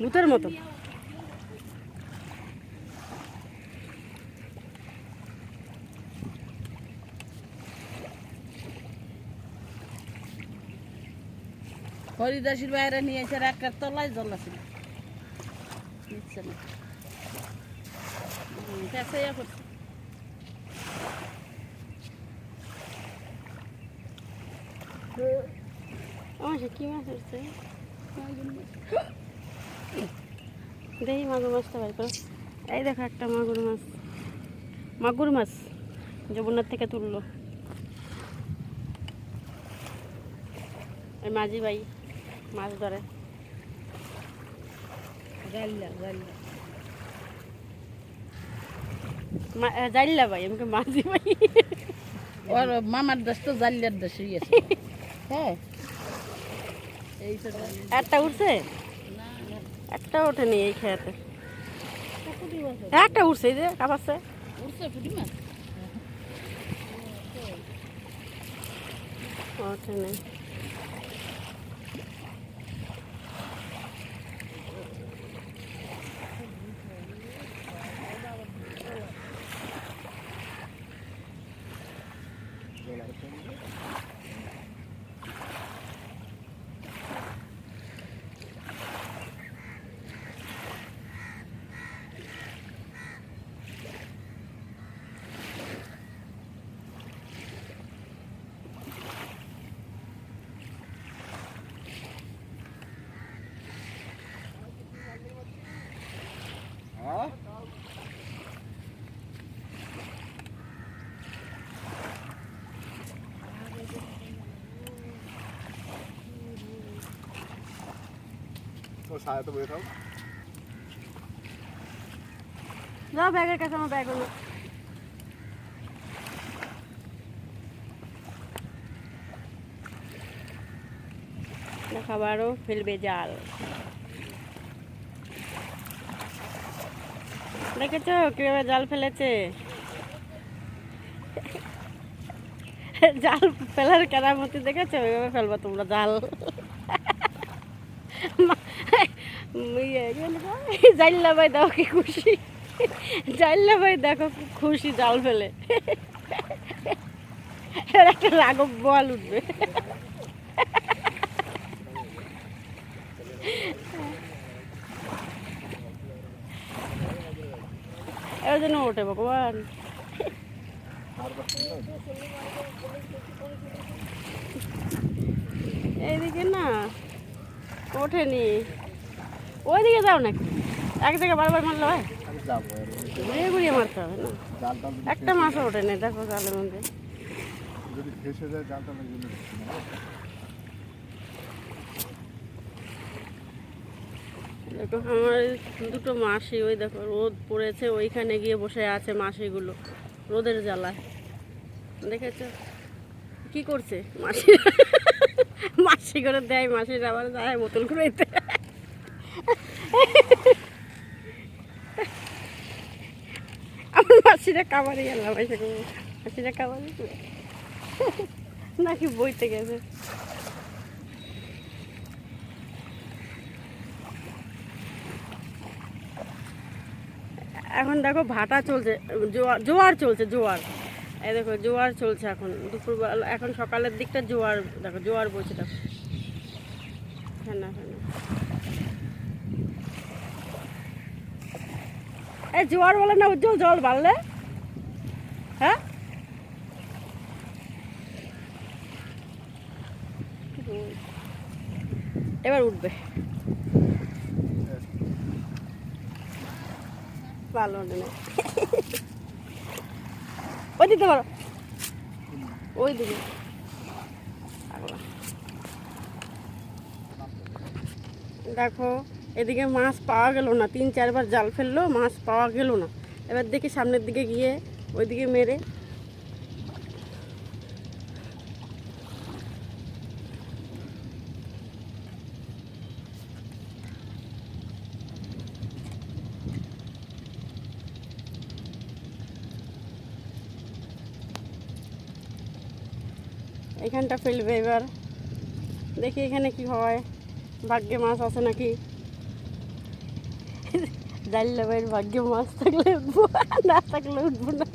ভূতের মতো। হরিদাসীর বাইরে নিয়ে এসে একটা তলায় জল আছে। না। পেঁচাইয়া করছে। আমার কি মাছ উঠছে দেখি মাগুর মাছটা বাই করো। এই দেখো একটা মাগুর মাছ। মাগুর মাছ যমুনার থেকে তুললো। এই মাঝি ভাই মাছ ধরে। জাইল্লা ভাই আমাকে মাঝি ভাই? ওর মামার দেশ তো জালিয়ার দেশে গেছে হ্যাঁ। একটা উঠছে একটা ওঠেনি এই খেয়াতে। একটা উঠছে যে কাপাচ্ছে উঠছে পুঁটি মাছ যাও ব্যাগের কাছে, আমার ব্যাগ খাবারও ফেলবে জাল। দেখেছ কীভাবে জাল ফেলেছে? জাল ফেলার কেরামতি দেখেছ? ওইভাবে ফেলব তোমরা জাল। ইয়ে, জাইল্লা ভাই দেখো কি খুশি। জাইল্লা ভাই দেখো খুশি জাল ফেলে। একটা রাগব বল উঠবে। এবার যেন ওঠে ভগবান। এইদিকে না ওঠেনি। ওইদিকে যাও নাকি? এক জায়গায় বারবার মারলে হয়? ঘুরিয়ে ঘুরিয়ে মারতে হবে না? একটা মাছও ওঠেনি দেখো জালের মধ্যে। দেখো আমার দুটো মাসি ওই দেখো রোদ পড়েছে ওইখানে গিয়ে বসে আছে মাসিগুলো রোদের জ্বালায়। দেখেছ? কি করছে? মাসি মাসি করে দেয় মাসির আবার যায় বোতল করে মাসিরা কাবারে গেলাম এসে মাসিরা কাবারে নাকি বইতে গেছে। এখন দেখো ভাটা চলছে জোয়ার জোয়ার চলছে, জোয়ার। এই দেখো, জোয়ার চলছে এখন। দুপুরবেলা এখন সকালের দিকটা জোয়ার, দেখো, জোয়ার বলছে দেখো। ফেনা ফেনা এই জোয়ার বলে না, উজ্জ্বল জল বাড়লে হ্যাঁ এবার উঠবে। ভালো না। ওই ওই দিকে। দেখো, এদিকে মাছ পাওয়া গেল না। তিন চারবার জাল ফেলল, মাছ পাওয়া গেল না। এবার দেখি সামনের দিকে গিয়ে ওইদিকে মেরে এখানটা ফেলবে এবার। দেখি এখানে কি হয়। ভাগ্যে মাছ আছে নাকি? জানলে ভাইয়ের ভাগ্যে মাছ থাকলে উঠবো না থাকলে উঠবো না!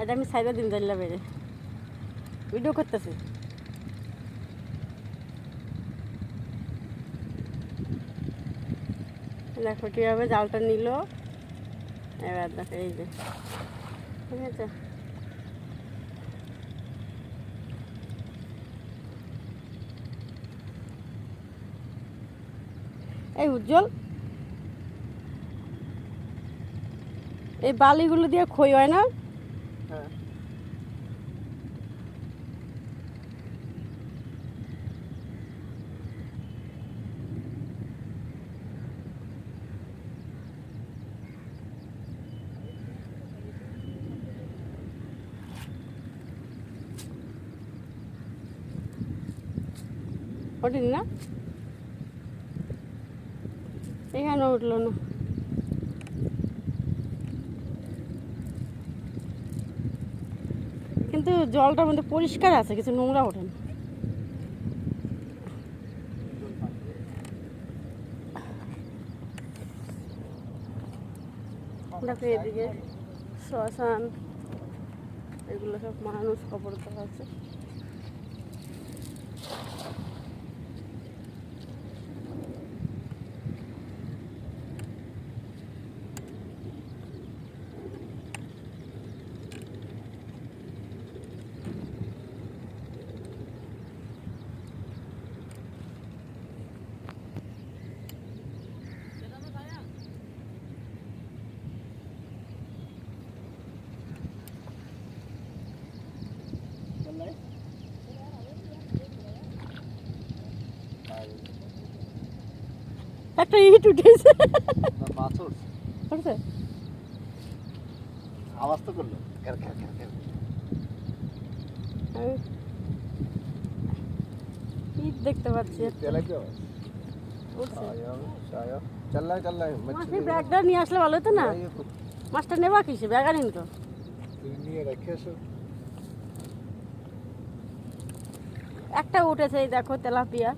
এটা আমি সাইডে দিন জানলে বেড়ে ভিডিও করতেছি। দেখো কীভাবে জালটা নিল। এবার দেখো, এই যে। ঠিক আছে? এই উজ্জ্বল। এই বালিগুলো দিয়ে খই হয় না? হ্যাঁ। ওঠেন না? এখানে উঠল না। কিন্তু জলটার মধ্যে পরিষ্কার আছে, কিছু নোংরা ওঠে না। দেখো এদিকে শ্মশান, এগুলো সব মানুষ কবর দেওয়া আছে। একটা ইট উঠেছে। আওয়াজ তো করল। ইট দেখতে পাচ্ছি। ব্যাগটা নিয়ে আসলে ভালো হতো না? মাছটা কিসে ব্যাগ তো। নিয়ে একটা উঠেছে এই দেখো তেলাপিয়া।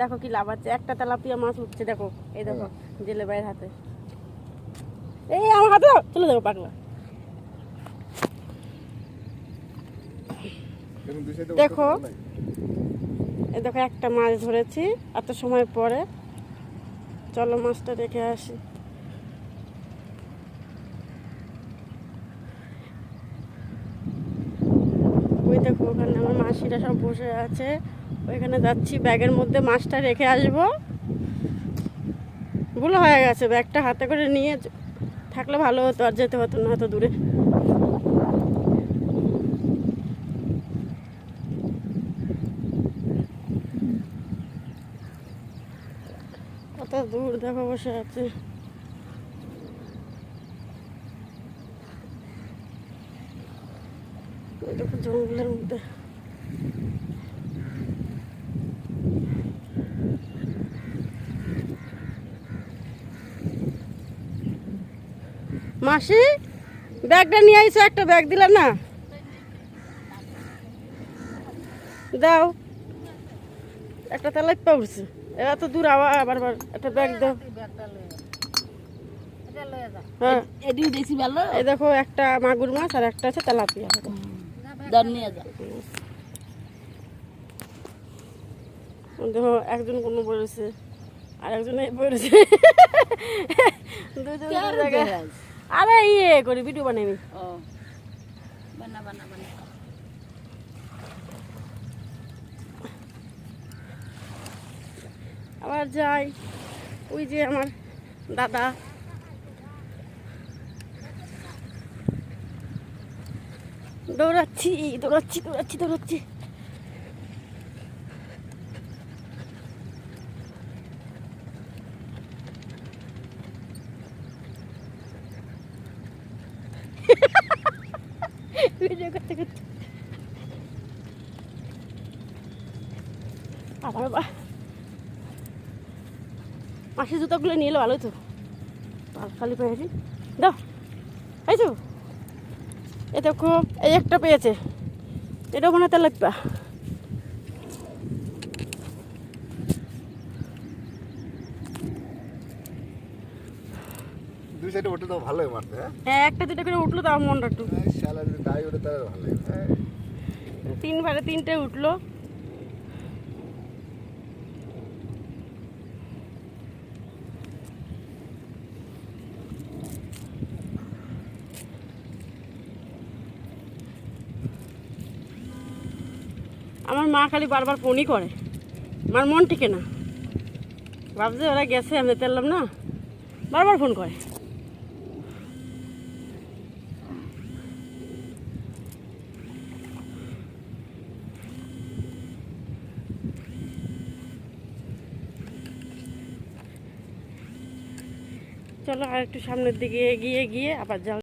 দেখো কি লাভ আছে একটা তেলাপিয়া মাছ উঠছে দেখো এই দেখো জেলে ভাইয়ের হাতে। এই আমার হাতে চলে যাব পাগলা। দেখো। এই দেখো একটা মাছ ধরেছি এত সময় পরে। চলো মাছটা রেখে আসি। ওই দেখো ওখানে আমার মাসিরা সব বসে আছে। ওইখানে যাচ্ছি, ব্যাগের মধ্যে মাছটা রেখে আসব। ভুল হয়ে গেছে, ব্যাগটা হাতে করে নিয়ে থাকলে ভালো হতো আর যেতে হতো না এত দূরে। কত দূর দেখো বসে আছে। জঙ্গলের মধ্যে। মাসি ব্যাগটা নিয়ে আইসো একটা ব্যাগ দিলা না? দাও। একটা তেলাই এরা তো দূর আবার আবার একটা ব্যাগ দাও। হ্যাঁ। এই দেখো একটা মাগুর মাছ আর একটা আছে তেলাপিয়া। দেখো একজন কোনো বলেছে আর একজন এই বলেছে দুজন জায়গায়? আরে ইয়ে করি ভিডিও বানাই ও বানা বানা বানা। আবার যাই ওই যে আমার দাদা। দৌড়াচ্ছি দৌড়াচ্ছি দৌড়াচ্ছি দৌড়াচ্ছি ভিডিও করতে করতে। আবার জুতোগুলো নিয়ে এলে ভালো তো। খালি পেয়েছি দাও। এই তো দেখো, এই একটা পেয়েছে। এটা মনে হয় সাইডে ওঠে তো ভালোই মারতে হ্যাঁ? হ্যাঁ একটা দুটো করে উঠল মনটা একটু শালা যদি তাই ওঠে তাহলে ভালো। তিনবারে তিনটে উঠল। আমার মা খালি বারবার ফোনই করে। আমার মন টিকে না। ভাবছে ওরা গেছে আমি তেললাম না। বারবার ফোন করে। চলো আর একটু সামনের দিকে এগিয়ে গিয়ে আবার জাল